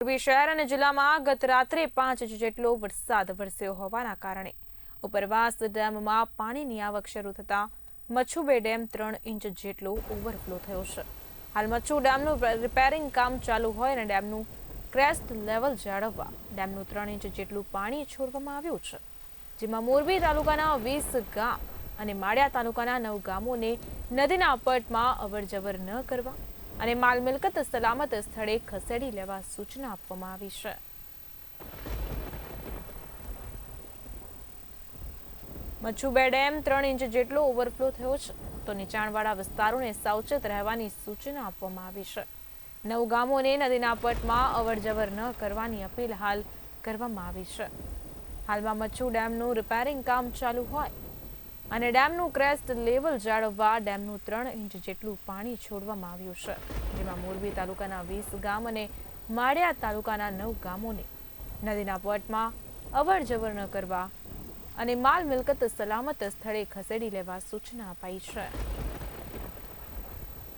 મોરબી શહેર અને જિલ્લામાં ગત રાત્રે પાંચ ઇંચ જેટલો વરસાદ વરસ્યો હોવાના કારણે ઉપરવાસ ડેમમાં પાણીની આવક શરૂ થતાં મચ્છુબે ડેમ ત્રણ ઇંચ જેટલો ઓવરફ્લો થયો છે. હાલ મચ્છુ ડેમનું રિપેરિંગ કામ ચાલુ હોય અને ડેમનું ક્રેસ્ટ લેવલ જાળવવા ડેમનું ત્રણ ઇંચ જેટલું પાણી છોડવામાં આવ્યું છે. જેમાં મોરબી તાલુકાના વીસ ગામ અને માળિયા તાલુકાના નવ ગામોને નદીના પટમાં અવરજવર ન કરવા અને માલ મિલકત સલામત સ્થળે ખસેડી લેવા સૂચના આપવામાં આવી છે. મચ્છુબે ડેમ ત્રણ ઇંચ જેટલો ઓવરફ્લો થયો છે, તો નીચાણવાળા વિસ્તારોને સાવચેત રહેવાની સૂચના આપવામાં આવી છે. નવ ગામોને નદીના પટમાં અવરજવર ન કરવાની અપીલ હાલ કરવામાં આવી છે. હાલમાં મચ્છુ ડેમનું રિપેરિંગ કામ ચાલુ હોય અને ડેમનું ક્રેસ્ટ લેવલ જાળવવા ડેમનું ત્રણ ઇંચ જેટલું પાણી છોડવામાં આવ્યું છે. જેમાં મોરબી તાલુકાના વીસ ગામ અને માળિયા તાલુકાના નવ ગામોને નદીના પટમાં અવર જવર ન કરવા અને માલ મિલકત સલામત સ્થળે ખસેડી લેવા સૂચના અપાઈ છે.